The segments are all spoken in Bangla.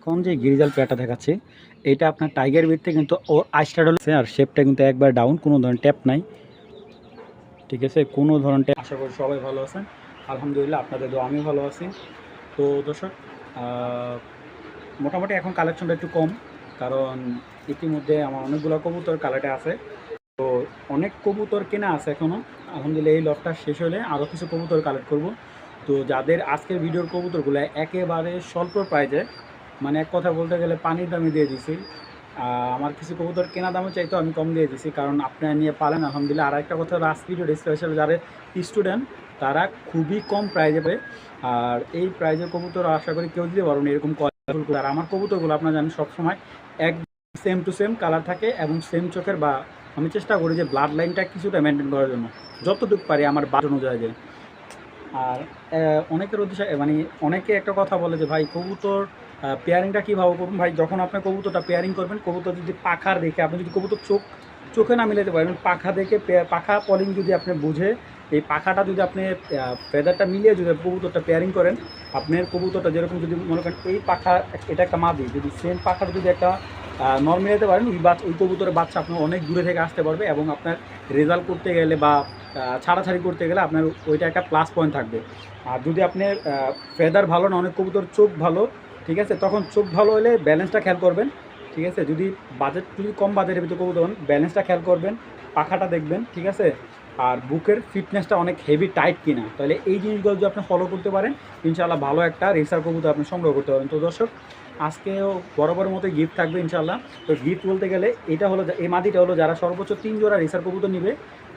এখন যে গিরিজাল পেয়ারটা দেখাচ্ছে, এটা আপনার টাইগার বিটতে কিন্তু ও আইস্টার হচ্ছে আর শেপটা কিন্তু একবার ডাউন কোনো ধরনের ট্যাপ নাই। ঠিক আছে, কোনো ধরনের ট্যাপ আশা করি সবাই ভালো আছেন। আলহামদুলিল্লাহ আপনাদের তো আমি ভালো আছি। তো দর্শক মোটামুটি এখন কালেকশনটা একটু কম, কারণ ইতিমধ্যে আমার অনেকগুলো কবুতর কালারটা আছে। তো অনেক কবুতর কেনা আছে এখনও আলহামদুলিল্লাহ এই লটটা শেষ হলে আরও কিছু কবুতর কালেক্ট করব। তো যাদের আজকের ভিডিওর কবুতরগুলো একেবারে স্বল্প প্রাইজে মানে এক কথা বলতে গেলে পানির দামে দিয়ে দিছি। আমার কিছু কবুতর কেনা দামে চাইতো, আমি কম দিয়ে দিছি। কারণ আপনারা নিয়ে পালেন, আলহামদুলিল্লাহ। আর একটা কথা লাস্ট ভিডিও স্পেশাল যারা স্টুডেন্ট তারা খুবই কম প্রাইজে পায়। আর এই প্রাইজের কবুতর আশা করি কেউ দিতে পারবেন এরকম কোয়ালিটি আর আমার কবুতরগুলো আপনারা জানেন, সবসময় এক সেম টু সেম কালার থাকে এবং সেম চোখের বা আমি চেষ্টা করি যে ব্লাড লাইনটা কিছুটা মেনটেন করার জন্য, যতটুকু পারি আমার বাট অনুযায়ী আর অনেকের উদ্দেশ্যে মানে অনেকে একটা কথা বলে যে, ভাই, কবুতর পেয়ারিংটা কীভাবে করবেন ভাই, যখন আপনি কবুতরটা পেয়ারিং করবেন, কবুতর যদি পাখার দেখে, আপনি যদি কবুতর চোখ, চোখে না মিলাতে পারবেন পাখা দেখে পাখা পলিং যদি আপনি বুঝে, এই পাখাটা যদি আপনি ফেদারটা মিলিয়ে যদি কবুতরটা পেয়ারিং করেন, আপনার কবুতরটা যেরকম যদি মনে করেন, এই পাখা এটা একটা মাদি। যদি সেম পাখাটা যদি একটা নর মিলাতে পারেন, ওই বাচ্চা, ওই কবুতরের বাচ্চা আপনার অনেক দূরে থেকে আসতে পারবে এবং আপনার রেজাল্ট করতে গেলে বা ছাড়াছাড়ি করতে গেলে আপনার ওইটা একটা প্লাস পয়েন্ট থাকবে। আর যদি আপনার ফেদার ভালো না, অনেক কবুতর চোখ ভালো ঠিক আছে? তখন চোখ ভালো হলে ব্যালেন্সটা খেয়াল করবেন, ঠিক আছে? যদি বাজেট যদি কম বাজেটের ভিতরে কবুতর তখন ব্যালেন্সটা খেয়াল করবেন, পাখাটা দেখবেন, ঠিক আছে? আর বুকের ফিটনেসটা অনেক হেভি টাইট কিনা। তাহলে এই জিনিসগুলো যদি আপনি ফলো করতে পারেন, ইনশাআল্লাহ ভালো একটা রেসার কবুতর আপনি সংগ্রহ করতে পারেন তো দর্শক, আজকেও বড় মতো গিফট থাকবে ইনশাআল্লাহ। তো গিফট বলতে গেলে এটা হলো এই মাদিটা হলো যারা সর্বোচ্চ তিন জোড়া রেসার কবুতর নিবে,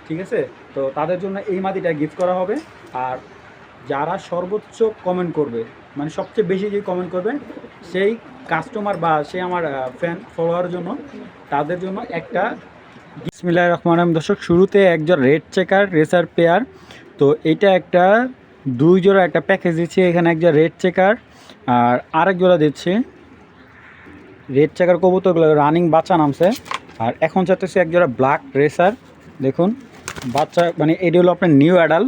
ঠিক আছে? তো তাদের জন্য এই মাদিটা গিফট করা হবে। আর যারা সর্বোচ্চ কমেন্ট করবে মানে সবচেয়ে বেশি যে কমেন্ট করবে সেই কাস্টমার বা সে আমার ফ্যান ফলোয়ার জন্য, তাদের জন্য একটা বিসমিল্লাহির রহমান দর্শক, শুরুতে একজন রেড চেকার রেসার পেয়ার তো এটা একটা দুই জোড়া একটা প্যাকেজ দিচ্ছি, এখানে একজন রেড চেকার আর আরেক জোড়া দিচ্ছি। রেড চেকার কবুতরগুলো রানিং বাচ্চা নামছে। আর এখন চাইতেছি এক জোড়া ব্ল্যাক রেসার দেখুন, বাচ্চা মানে এটি হলো আপনার নিউ অ্যাডাল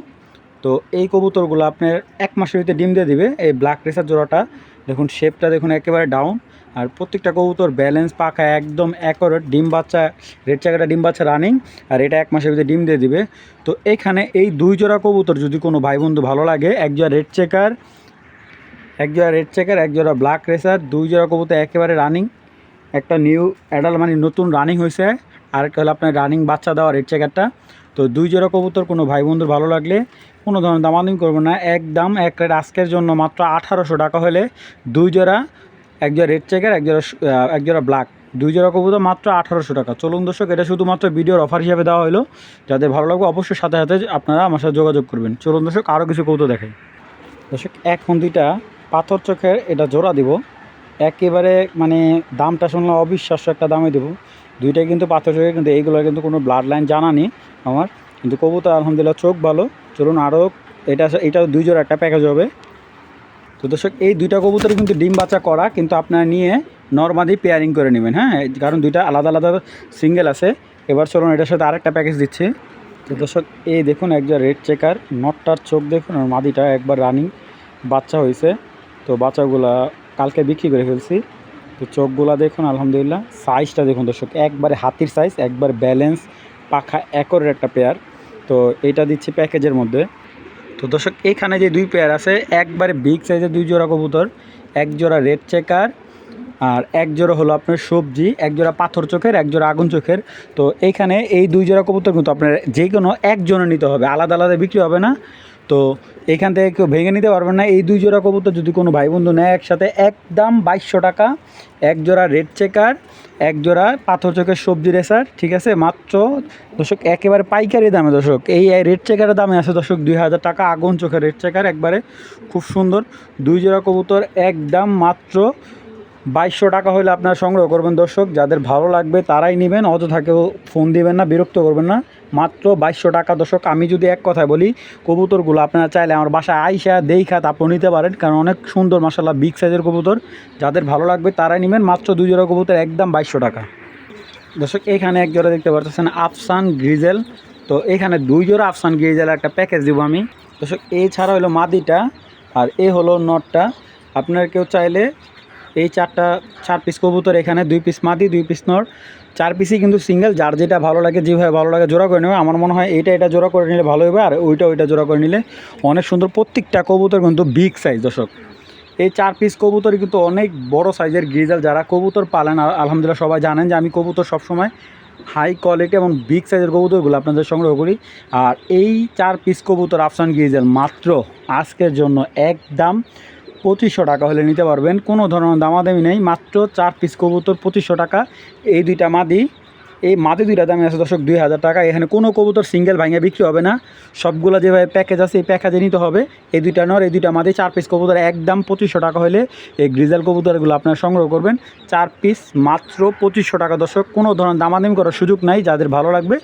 তো এই কবুতরগুলো আপনার এক মাসের ভিতরে ডিম দিয়ে দিবে। এই ব্ল্যাক রেসার জোড়াটা, দেখুন শেপটা দেখুন একেবারে ডাউন আর প্রত্যেকটা কবুতর ব্যালেন্স পাখা একদম অ্যাকোরেট ডিম বাচ্চা রেড চাকাটা ডিম বাচ্চা রানিং আর এটা এক মাসের ভিতরে ডিম দিয়ে দিবে। তো এখানে এই দুই জোড়া কবুতর যদি কোনো ভাই বন্ধু ভালো লাগে, এক জোড়া রেড চেকার এক জোড়া রেড চেকার এক জোড়া ব্ল্যাক রেসার দুই জোড়া কবুতর একেবারে রানিং একটা নিউ অ্যাডাল মানে নতুন রানিং হয়েছে আরেকটা হলো আপনার রানিং বাচ্চা দেওয়া রেড চেকারটা তো দুই জোড়া কবুতর, কোনো ভাই বন্ধুর ভালো লাগলে কোনো ধরনের দামাদামি করব না। একদম এক রেট। আজকের জন্য মাত্র আঠারোশো টাকা হলে দুই জোড়া, এক জোড়া রেড চেকার, এক জোড়া এক জোড়া ব্ল্যাক। দুই জোড়া কবুতর মাত্র আঠারোশো টাকা। চলুন দর্শক, এটা শুধুমাত্র ভিডিওর অফার হিসাবে দেওয়া হলো। যাদের ভালো লাগবে অবশ্যই সাথে সাথে আপনারা আমার সাথে যোগাযোগ করবেন। চলুন দর্শক আরও কিছু কবুতর দেখাই। দর্শক, এখন দুইটা পাথর চোখের, এটা জোড়া দিব। একেবারে মানে দামটা শুনলে অবিশ্বাস্য একটা দামে দেবো। দুইটাই কিন্তু পাথর চোখের কিন্তু এইগুলোর কিন্তু কোনো ব্লাড লাইন জানা নেই আমার। কিন্তু কবুতর, আলহামদুলিল্লাহ চোখ ভালো। চলুন আরও এটা এটা দুই জোড়া একটা প্যাকেজ হবে। তো দর্শক, এই দুইটা কবুতর কিন্তু ডিম বাচ্চা করা, কিন্তু আপনারা নিয়ে নর্মালি পেয়ারিং করে নেবেন হ্যাঁ? কারণ দুইটা আলাদা আলাদা সিঙ্গেল আছে। এবার চলুন এটার সাথে আরেকটা প্যাকেজ দিচ্ছে। তো দর্শক, এই দেখুন একজন রেড চেকার নটটার চোখ দেখুন আর মাদিটা একবার রানিং বাচ্চা হয়েছে তো বাচ্চাগুলা কালকে বিক্রি করে ফেলছি। তো চোখগুলা দেখুন, আলহামদুলিল্লাহ। সাইজটা দেখুন দর্শক, একবারে হাতির সাইজ একবার ব্যালেন্স পাখা একরের একটা পেয়ার তো এটা দিচ্ছি প্যাকেজের মধ্যে। তো দর্শক, এখানে যে দুই পেয়ার আছে, একবারে বিগ সাইজের দুই জোড়া কবুতর, এক জোড়া রেড চেকার আর এক জোড়া হলো আপনার সবজি, এক জোড়া পাথর চোখের, এক জোড়া আগুন চোখের। তো এইখানে এই দুই জোড়া কবুতর কিন্তু আপনার যে কোনো একজনে নিতে হবে, আলাদা আলাদা বিক্রি হবে না। তো এখান থেকে কেউ ভেঙে নিতে পারবেন না। এই দুই জোড়া কবুতর যদি কোনো ভাই বন্ধু নেয় একসাথে, একদম বাইশশো টাকা। এক জোড়া রেড চেকার, এক জোড়া পাথর চোখের সবজি রেসার, ঠিক আছে? মাত্র, দর্শক, একেবারে পাইকারি দামে, দর্শক। এই রেড চেকারের দামে আছে, দর্শক, দুই হাজার টাকা। আগুন চোখের রেড চেকার, একবারে খুব সুন্দর। দুই জোড়া কবুতর, একদম মাত্র বাইশশো টাকা হলে আপনারা সংগ্রহ করবেন। দর্শক, যাদের ভালো লাগবে তারাই নেবেন, অযথা কেউ ফোন দিবেন না, বিরক্ত করবেন না। মাত্র বাইশশো টাকা। দর্শক, আমি যদি এক কথায় বলি, কবুতরগুলো আপনারা চাইলে আমার বাসায় আইসা দেইখা তারপর নিতে পারেন, কারণ অনেক সুন্দর মাসাল্লাহ বিগ সাইজের কবুতর। যাদের ভালো লাগবে তারাই নেবেন, মাত্র দুই জোড়া কবুতর, একদম বাইশশো টাকা। দর্শক, এখানে এক জোড়া দেখতে পাচ্ছেন আফসান গ্রিজেল। তো এখানে দুই জোড়া আফসান গ্রিজেল একটা প্যাকেজ দিব আমি। দর্শক, এছাড়া ছাড়া হলো মাদিটা আর এ হলো নটটা। আপনার কেউ চাইলে এই চারটা, চার পিস কবুতর এখানে, দুই পিস মাদি দুই পিস নর। চার পিসই কিন্তু সিঙ্গেল যার যেটা ভালো লাগে, যেভাবে ভালো লাগে জোড়া করে নেবে। আমার মনে হয় এইটা, এটা জোড়া করে নিলে ভালো হবে, আর ওইটা ওইটা জোড়া করে নিলে অনেক সুন্দর। প্রত্যেকটা কবুতর কিন্তু বিগ সাইজ দর্শক। এই চার পিস কবুতর কিন্তু অনেক বড় সাইজের গ্রিজাল। যারা কবুতর পালেন আর আলহামদুলিল্লাহ সবাই জানেন যে আমি কবুতর সবসময় হাই কোয়ালিটি এবং বিগ সাইজের কবুতরগুলো আপনাদের সংগ্রহ করি। আর এই চার পিস কবুতর আফসান গ্রিজাল মাত্র আজকের জন্য একদম পঁচিশশো টাকা হলে নিতে পারবেন। কোনো ধরনের দামাদামি নেই, মাত্র চার পিস কবুতর পঁচিশশো টাকা। এই দুইটা মাদি, এই মাদি দুইটা দামে আছে দর্শক দুই হাজার টাকা। এখানে কোনো কবুতর সিঙ্গেল ভাঙে বিক্রি হবে না। সবগুলো যেভাবে প্যাকেজ আছে, এই প্যাকেজে নিতে হবে। এই দুইটা নর, এই দুইটা মাদি, চার পিস কবুতর একদম পঁচিশশো টাকা হলে এই গ্রিজাল কবুতরগুলো আপনারা সংগ্রহ করবেন। চার পিস মাত্র পঁচিশশো টাকা দর্শক। কোনো ধরনের দামাদামি করার সুযোগ নাই, যাদের ভালো লাগবে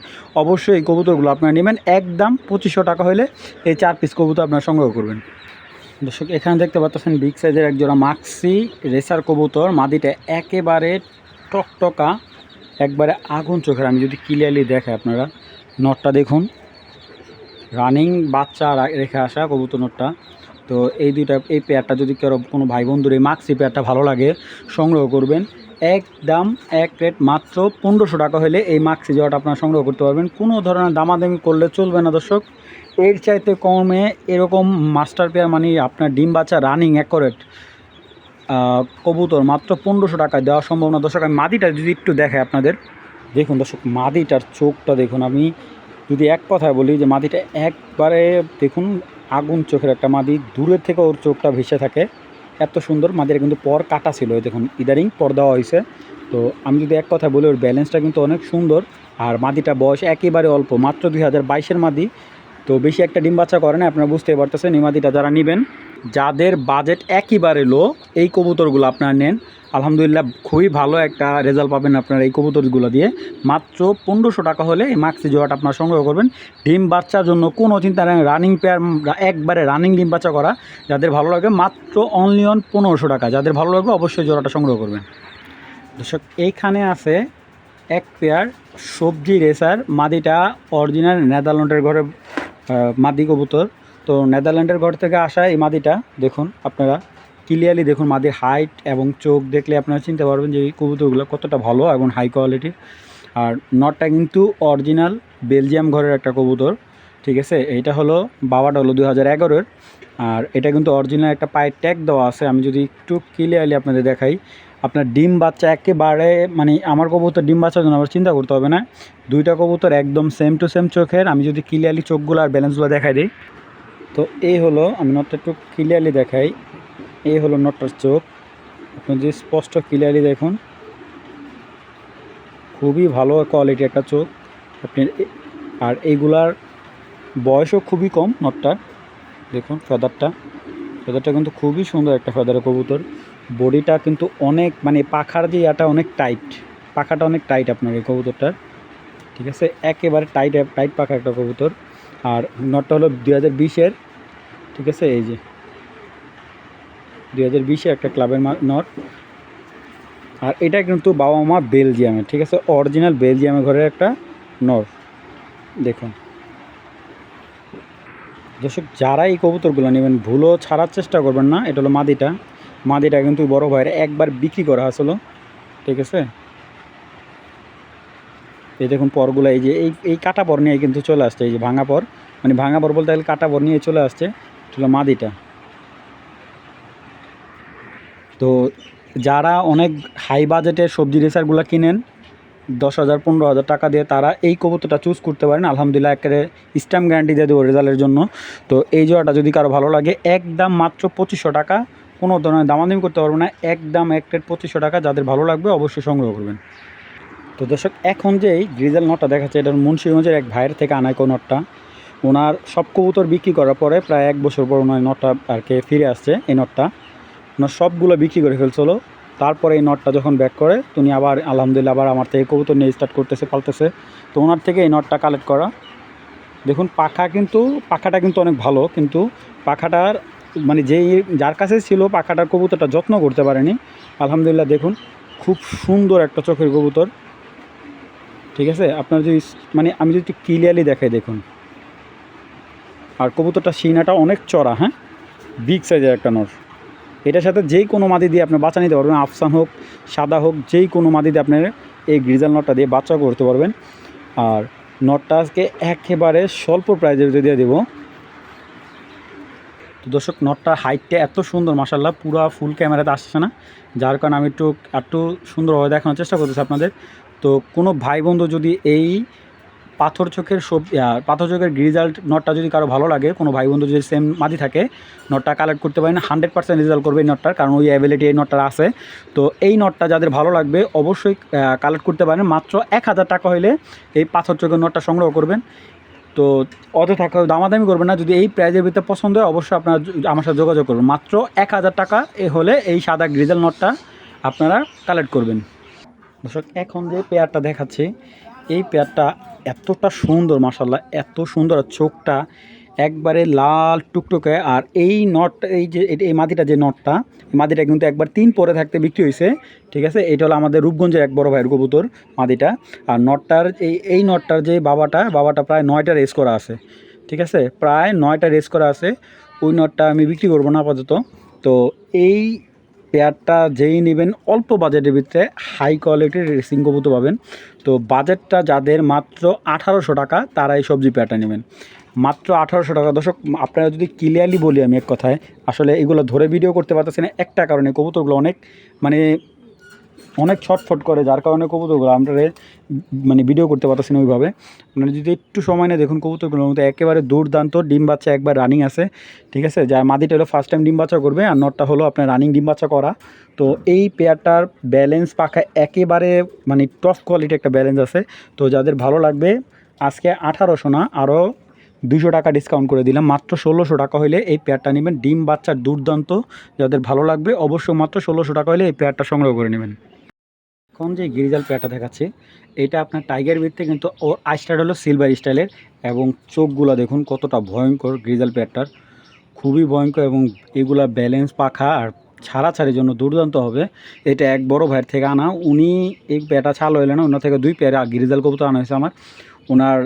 অবশ্যই এই কবুতরগুলো আপনারা নেবেন। একদম পঁচিশশো টাকা হলে এই চার পিস কবুতর আপনারা সংগ্রহ করবেন। দর্শক, এখানে দেখতে পাচ্ছেন বিগ সাইজের এক জোড়া মাক্সি রেসার কবুতর। মাদিটা একেবারে টকটকা, একবারে আগুন চোখের। আমি যদি ক্লিয়ারলি দেখাই আপনারা নটটা দেখুন। রানিং বাচ্চা রেখে আসা কবুতর নটটা তো এই দুইটা, এই পেয়ারটা যদি কারও কোনো ভাই বন্ধুর এই মাক্সি পেয়ারটা ভালো লাগে, সংগ্রহ করবেন। এক দাম এক রেট মাত্র পনেরোশো টাকা হলে এই মাক্সি জোড়াটা আপনারা সংগ্রহ করতে পারবেন। কোনো ধরনের দামাদামি করলে চলবে না দর্শক। এর চাইতে কমে এরকম মাস্টার পেয়ার মানে আপনার ডিম বাচ্চা রানিং অ্যাকোরেট কবুতর মাত্র পনেরোশো টাকায় দেওয়া সম্ভব না দর্শক, আমি মাদিটা যদি একটু দেখাই আপনাদের। দেখুন দর্শক, মাদিটার চোখটা দেখুন। আমি যদি এক কথায় বলি যে মাদিটা একবারে দেখুন, আগুন চোখের একটা মাদি। দূরের থেকে ওর চোখটা ভেসে থাকে। এত সুন্দর। মাদিটা কিন্তু পর কাটা ছিল। দেখুন ইদারিং পর দেওয়া হয়েছে। তো আমি যদি এক কথা বলি, ওর ব্যালেন্সটা কিন্তু অনেক সুন্দর। আর মাদিটা বয়স একেবারে অল্প, মাত্র দুই হাজার বাইশের মাদি। তো বেশি একটা ডিম বাচ্চা করে না আপনারা বুঝতে পারতেছেন, এই মাদিটা যারা নেবেন, যাদের বাজেট একেবারে লো এই কবুতরগুলো আপনারা নেন। আলহামদুলিল্লাহ খুবই ভালো একটা রেজাল্ট পাবেন আপনারা এই কবুতরগুলো দিয়ে। মাত্র পনেরোশো টাকা হলে এই মাক্সি জোয়াটা আপনারা সংগ্রহ করবেন। ডিম বাচ্চার জন্য কোনো চিন্তা নেই রানিং পেয়ার একবারে রানিং ডিম বাচ্চা করা। যাদের ভালো লাগে মাত্র অনলি অন পনেরোশো টাকা। যাদের ভালো লাগবে, অবশ্যই জোড়াটা সংগ্রহ করবেন। দর্শক, এইখানে আছে এক পেয়ার সবজি রেসার মাদিটা অরিজিনাল নেদারল্যান্ডের ঘরে মাদি কবুতর। তো নেদারল্যান্ডের ঘর থেকে আসা এই মাদিটা, দেখুন আপনারা ক্লিয়ারলি দেখুন মাদির হাইট এবং চোখ দেখলে আপনারা চিনতে পারবেন যে এই কবুতরগুলো কতটা ভালো এবং হাই কোয়ালিটির আর নটটা কিন্তু অরিজিনাল বেলজিয়াম ঘরের একটা কবুতর, ঠিক আছে? এটা হলো বাবাটা হলো দু হাজার এগারোর আর এটা কিন্তু অরিজিনাল একটা পায়ের ট্যাগ দেওয়া আছে। আমি যদি একটু ক্লিয়ারলি আপনাদের দেখাই আপনার ডিম বাচ্চা একেবারে মানে আমার কবুতর ডিম বাচ্চার জন্য আমার চিন্তা করতে হবে না। দুইটা কবুতর একদম সেম টু সেম চোখের। আমি যদি ক্লিয়ারলি চোখগুলো আর ব্যালেন্সগুলো দেখাই দিই। তো এই হলো, আমি নটটা একটু ক্লিয়ারলি দেখাই। এই হলো নটটার চোখ। আপনি যদি স্পষ্ট ক্লিয়ারলি দেখুন, খুবই ভালো কোয়ালিটি একটা চোখ। আপনি আর এইগুলার বয়সও খুবই কম নটটার দেখুন ফেদারটা ফেদারটা কিন্তু খুবই সুন্দর একটা ফেদারের কবুতর। বডিটা কিন্তু অনেক মানে পাখার যে ইয়াটা অনেক টাইট পাখাটা অনেক টাইট আপনার এই কবুতরটার। ঠিক আছে? একেবারে টাইট টাইট পাখা একটা কবুতর। আর নটটা হলো দুই হাজার বিশের। ঠিক আছে? এই যে। দুই হাজার বিশে একটা ক্লাবের নট। আর এটা কিন্তু বাবা মা বেলজিয়ামের। ঠিক আছে? অরিজিনাল বেলজিয়ামের ঘরের একটা নর দেখুন। দর্শক, যারা এই কবুতরগুলো নেবেন, ভুলও ছাড়ার চেষ্টা করবেন না। এটা হলো মাদিটা। মাদিটা কিন্তু বড় ভাইয়ের একবার বিক্রি করা আসলো ঠিক আছে? এই দেখুন পরগুলো, এই যে এই এই কাটা পর নিয়ে কিন্তু চলে আসছে, এই যে ভাঙা পর। মানে ভাঙা পর বলতে গেলে কাটা পর নিয়ে চলে আসছে হলো মাদিটা। তো যারা অনেক হাই বাজেটের সবজি রেসারগুলো কিনেন, দশ হাজার, পনেরো হাজার টাকা দিয়ে তারা এই কবুতরটা চুজ করতে পারেন। আলহামদুলিল্লাহ একেবারে স্ট্যাম্প গ্যারান্টি দিয়ে দেবো রেজাল্টের জন্য। তো এই জোড়াটা যদি কারও ভালো লাগে, একদম মাত্র পঁচিশশো টাকা কোনো ধরনের দামাদামি করতে পারব না। একদম এক প্লেট পঁচিশশো টাকা, যাদের ভালো লাগবে অবশ্যই সংগ্রহ করবেন। তো দর্শক, এখন যে এই গ্রিজাল নটটা দেখাচ্ছে, এটা মুন্সিগঞ্জের এক ভাইয়ের থেকে আনায় কোন নটটা ওনার সব কবুতর বিক্রি করার পরে প্রায় এক বছর পর ওনার নটটা আর কি ফিরে আসছে, এই নটটা ওনার সবগুলো বিক্রি করে ফেলছিল। তারপরে এই নটটা যখন ব্যাক করে উনি আবার আলহামদুলিল্লাহ আবার আমার থেকে কবুতর নিয়ে স্টার্ট করতেছে, পালতেছে। তো ওনার থেকে এই নটটা কালেক্ট করা। দেখুন, পাখা কিন্তু, পাখাটা কিন্তু অনেক ভালো, কিন্তু পাখাটার মানে যেই যার কাছে ছিল পাখাটার কবুতরটা যত্ন করতে পারেনি, আলহামদুলিল্লাহ দেখুন, খুব সুন্দর একটা চোখের কবুতর। ঠিক আছে? আপনার যদি মানে আমি যদি ক্লিয়ারলি দেখাই দেখুন। আর কবুতরটা সিনাটা অনেক চড়া হ্যাঁ? বিগ সাইজের একটা নর। এটার সাথে যেই কোনো মাদি দিয়ে আপনি বাচ্চা নিতে পারবেন, আফসান হোক, সাদা হোক, যেই কোনো মাদি দিয়ে আপনার এই গ্রিজাল নটটা দিয়ে বাচ্চা করতে পারবেন। আর নটটা আজকে একেবারে স্বল্প প্রাইজের দিয়ে দেবো। তো দর্শক নটটার হাইটটা এত সুন্দর মাসাল্লাহ পুরো ফুল ক্যামেরাতে আসছে না। যার কারণে আমি একটু একটু সুন্দরভাবে দেখানোর চেষ্টা করতেছি আপনাদের। তো কোনো ভাই বন্ধু যদি এই পাথর চোখের সব পাথর চোখের রিজাল্ট নটটা যদি কারও ভালো লাগে, কোনো ভাই বন্ধু যদি সেম মাদি থাকে নটটা কালেক্ট করতে পারেন হান্ড্রেড পার্সেন্ট রেজাল্ট করবে এই নটটার কারণ ওই অ্যাবিলিটি এই নটটার আছে। তো এই নটটা যাদের ভালো লাগবে, অবশ্যই কালেক্ট করতে পারেন। মাত্র এক হাজার টাকা হলে এই পাথর চোখের নটটা সংগ্রহ করবেন। তো অত থাকা দামাদামি করবেন না। যদি এই প্রাইজের ভিতরে পছন্দ হয়, অবশ্যই আপনারা আমার সাথে যোগাযোগ করবেন। মাত্র এক হাজার টাকা এ হলে এই সাদা গ্রিজেল নটটা আপনারা কালেক্ট করবেন। দর্শক, এখন যে পেয়ারটা দেখাচ্ছি, এই পেয়ারটা এতটা সুন্দর মাসাল্লাহ এত সুন্দর চোখটা একবারে লাল টুকটুকে আর এই নট এই যে, এই- মাটিটা যে নটটা মাটিটা কিন্তু একবার তিন পরে থাকতে বিক্রি হয়েছে, ঠিক আছে? এটা হলো আমাদের রূপগঞ্জের এক বড় ভাইয়ের কবুতর মাদিটা আর নটটার এই এই নটটার যে বাবাটা বাবাটা প্রায় নয়টা রেস করা আছে, ঠিক আছে? প্রায় নয়টা রেস করা আছে। ওই নটটা আমি বিক্রি করব না আপাতত। তো এই পেয়ারটা যেই নেবেন, অল্প বাজেটের ভিতরে হাই কোয়ালিটির রেসিং কবুতর পাবেন। তো বাজেটটা যাদের মাত্র আঠারোশো টাকা তারা এই সবজি পেয়ারটা নেবেন। মাত্র আঠারোশো টাকা। দর্শক, আপনারা যদি ক্লিয়ারলি বলি আমি এক কথায়, আসলে এগুলো ধরে ভিডিও করতে পারতেছি না, একটা কারণে কবুতরগুলো অনেক মানে অনেক ছটফট করে, যার কারণে কবুতরগুলো আমরা মানে ভিডিও করতে পারতেছি না ওইভাবে। আপনারা যদি একটু সময় নেই দেখুন কবুতরগুলোর মধ্যে একেবারে দুর্দান্ত ডিম বাচ্চা একবার রানিং আছে, ঠিক আছে? যা মাদিটা হলো ফার্স্ট টাইম ডিম বাচ্চা করবে, আর নটটা হলো আপনার রানিং ডিম বাচ্চা করা। তো এই পেয়ারটার ব্যালেন্স পাখা একেবারে মানে টপ কোয়ালিটি একটা ব্যালেন্স আছে। তো যাদের ভালো লাগবে, আজকে আঠারোশো না আরও দুশো টাকা ডিসকাউন্ট করে দিলাম। মাত্র ষোলোশো টাকা হলে এই পেয়ারটা নেবেন। ডিম বাচ্চার দুর্দান্ত। যাদের ভালো লাগবে অবশ্যই মাত্র ষোলোশো টাকা হলে এই পেয়ারটা সংগ্রহ করে নেবেন। এখন যে গিরিজাল পেয়ারটা দেখাচ্ছে, এটা আপনার টাইগার বিটতে কিন্তু ওর আইস্টার হলো সিলভার স্টাইলের এবং চোখগুলো দেখুন কতটা ভয়ঙ্কর গ্রিজাল পেয়ারটার খুবই ভয়ঙ্কর এবং এগুলা ব্যালেন্স পাখা আর ছাড়াছাড়ির জন্য দুর্দান্ত হবে। এটা এক বড় ভাইয়ের থেকে আনা। উনি এই পেয়ারটা ছাল হইলে না। ওনার থেকে দুই পেয়ার গ্রিজাল কবুতর আনা হয়েছে আমার। ওনার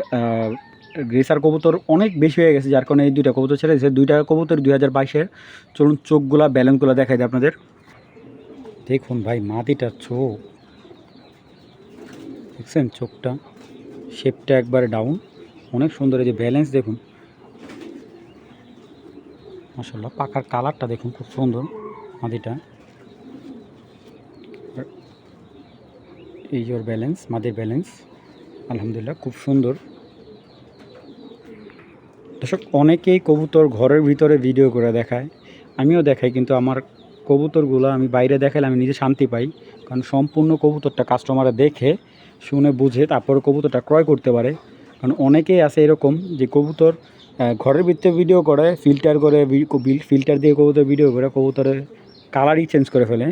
গ্রেসার কবুতর অনেক বেশি হয়ে গেছে, যার কারণে এই দুইটা কবুতর ছেড়ে দিয়েছে। দুইটা কবুতর দুই হাজার বাইশের। চলুন চোখগুলা, ব্যালেন্সগুলো দেখাই দিই আপনাদের। দেখুন ভাই মাটিটার চোখ। দেখছেন চোখটা? শেপটা একবারে ডাউন অনেক সুন্দর, এই যে ব্যালেন্স দেখুন। মাসাল্লাহ পাখার কালারটা দেখুন, খুব সুন্দর মাদিটা এই ওর ব্যালেন্স মাদির ব্যালেন্স আলহামদুলিল্লাহ, খুব সুন্দর। দর্শক, অনেকেই কবুতর ঘরের ভিতরে ভিডিও করে দেখায়। আমিও দেখাই, কিন্তু আমার কবুতরগুলো আমি বাইরে দেখালে আমি নিজে শান্তি পাই। কারণ সম্পূর্ণ কবুতরটা কাস্টমারে দেখে, শুনে, বুঝে, তারপর কবুতরটা ক্রয় করতে পারে। কারণ অনেকেই আছে এরকম যে কবুতর ঘরের ভিতরে ভিডিও করে ফিল্টার করে ফিল্টার দিয়ে কবুতর ভিডিও করে, কবুতরের কালারই চেঞ্জ করে ফেলে।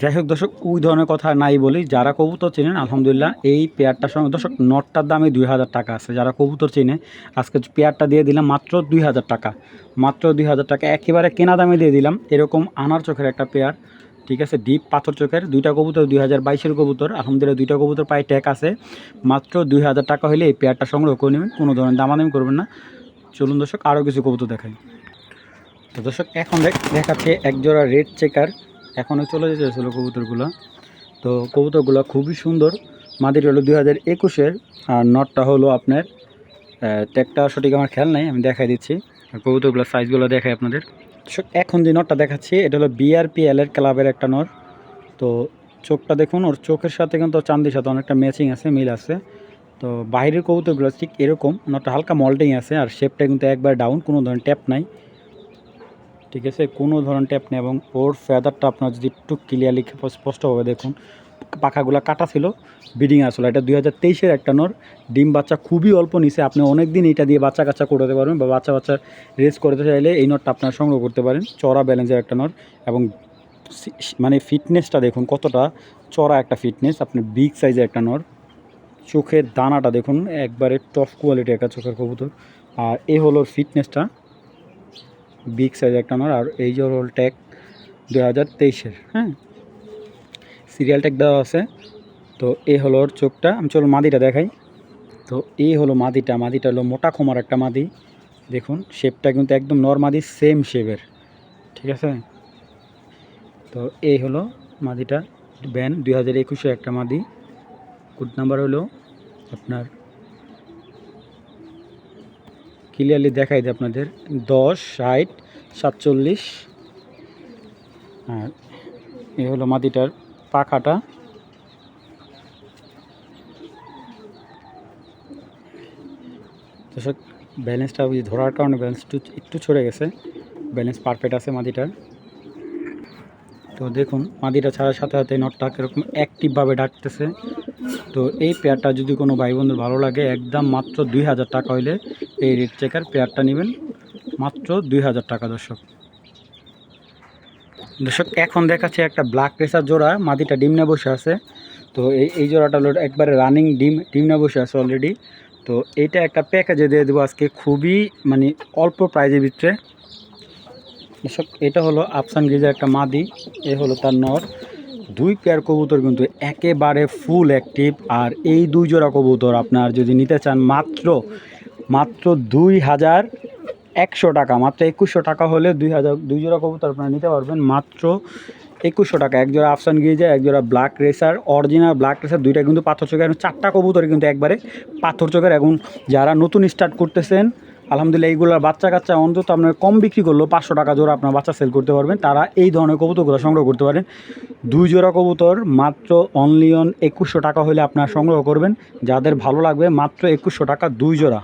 যাই হোক দর্শক, ওই ধরনের কথা নাই বলি যারা কবুতর চেনেন, আলহামদুলিল্লাহ এই পেয়ারটার সঙ্গে দর্শক, নটটার দামে দুই হাজার টাকা আছে। যারা কবুতর চেনে, আজকে পেয়ারটা দিয়ে দিলাম মাত্র দুই হাজার টাকা। মাত্র দুই হাজার টাকা, একেবারে কেনা দামে দিয়ে দিলাম। এরকম আনার চোখের একটা পেয়ার, ঠিক আছে? ডিপ পাথর চোখের, দুইটা কবুতর, দুই হাজার বাইশের কবুতর, আলহামদুলিল্লাহ দুইটা কবুতর পায়ে ট্যাক আছে। মাত্র দুই হাজার টাকা হলে এই পেয়ারটা সংগ্রহ করে নেবেন, কোনো ধরনের দামাদামি করবেন না। চলুন দর্শক, আরও কিছু কবুতর দেখাই। তো দর্শক, এখন দেখ- দেখাচ্ছে একজোড়া রেড চেকার। এখনও চলে যেতে ছিল কবুতরগুলো। তো কবুতরগুলো খুবই সুন্দর। মাদির হলো দুই হাজার একুশের, আর নটটা হলো আপনার ট্যাগটা সঠিক আমার খেয়াল নাই, আমি দেখাই দিচ্ছি। আর কবুতরগুলোর সাইজগুলো দেখাই আপনাদের। এখন যে নটটা দেখাচ্ছি, এটা হলো বিআরপিএল এর ক্লাবের একটা নট। তো চোখটা দেখুন, ওর চোখের সাথে কিন্তু চান্দির সাথে অনেকটা ম্যাচিং আছে, মিল আছে। তো বাইরের কবুতরগুলো ঠিক এরকম, নটটা হালকা মল্টিং আছে, আর শেপটা কিন্তু একবার ডাউন কোনো ধরনের ট্যাপ নাই। ঠিক আছে? কোনো ধরনের ট্যাপ নেই এবং ওর ফেদারটা আপনার যদি একটু ক্লিয়ারলি স্পষ্টভাবে দেখুন, পাখাগুলো কাটা ছিল বিডিং আসলে। এটা দুই হাজার তেইশের একটা নর, ডিম বাচ্চা খুবই অল্প নিচে। আপনি অনেক দিন এটা দিয়ে বাচ্চা কাচ্চা করতে পারবেন বা বাচ্চা বাচ্চা রেস করতে চাইলে এই নটটা আপনার সংগ্রহ করতে পারেন। চড়া ব্যালেন্সের একটা নর এবং মানে ফিটনেসটা দেখুন কতটা, চড়া একটা ফিটনেস আপনি বিগ সাইজের একটা নর। চোখের দানাটা দেখুন, একবারে টপ কোয়ালিটি একটা চোখের কবুতর। আর এ হলো ফিটনেসটা বিগ সাইজ একটা নর, আর এই যে হল ট্যাগ দু হাজার তেইশের হ্যাঁ? সিরিয়াল ট্যাগ দেওয়া আছে। তো এই হলো ওর চোখটা। আমি চলো মাদিটা দেখাই। তো এই হলো মাদিটা। মাদিটা হলো মোটা খোমার একটা মাদি। দেখুন শেপটা কিন্তু একদম নর মাদি সেম শেপের ঠিক আছে? তো এই হলো মাদিটা। ব্যান দুই হাজার একুশে একটা মাদি। কোড নাম্বার হলো আপনার ক্লিয়ারলি দেখাই দিই আপনাদের। দশ, ষাট, সাতচল্লিশ। আর এই হলো মাটিটার পাখাটা। দর্শক ব্যালেন্সটা ওই ধরার কারণে ব্যালেন্স একটু একটু ছড়ে গেছে। ব্যালেন্স পারফেক্ট আছে মাদিটার তো দেখুন মাদিটা ছাড়ার সাথে সাথে নটটা কীরকম অ্যাক্টিভভাবে ডাকতেছে। তো এই পেয়ারটা যদি কোনো ভাই বন্ধুর ভালো লাগে, একদম মাত্র দুই হাজার টাকা হইলে এই রেড চেকার পেয়ারটা নেবেন মাত্র দুই হাজার টাকা, দর্শক। দর্শক, এখন দেখাচ্ছে একটা ব্ল্যাক রেসার জোড়া মাদিটা ডিমনে বসে আছে। তো এই এই জোড়াটা হলো একবারে রানিং ডিম, ডিমনে বসে আছে অলরেডি তো এইটা একটা প্যাকেজে দিয়ে দেবো আজকে খুবই মানে অল্প প্রাইজের ভিতরে। দর্শক, এটা হলো আফসান গিজার একটা মাদি, এ হলো তার নর। দুই পেয়ার কবুতর কিন্তু একেবারে ফুল অ্যাক্টিভ আর এই দুই জোড়া কবুতর আপনার যদি নিতে চান মাত্র মাত্র দুই হাজার একশো টাকা, মাত্র একুশশো টাকা হলে দুই হাজার, দুই জোড়া কবুতর আপনারা নিতে পারবেন। মাত্র একুশশো টাকা, এক জোড়া আফসান গিয়ে এক জোড়া black racer original black racer, দুইটা কিন্তু পাথর চোখের এখন চারটা কবুতর কিন্তু একবারে পাথর চোখের। এখন যারা নতুন স্টার্ট করতেছেন, আলহামদুলিল্লাহ এইগুলোর বাচ্চা কাচ্চা অন্তত আপনার কম বিক্রি করলেও পাঁচশো টাকা জোড়া আপনার বাচ্চা সেল করতে পারবেন। তারা এই ধরনের কবুতরগুলো সংগ্রহ করতে পারেন। দুই জোড়া কবুতর, মাত্র অনলি অন একুশশো টাকা হলে আপনারা সংগ্রহ করবেন। যাদের ভালো লাগবে, মাত্র একুশশো টাকা, দুই জোড়া।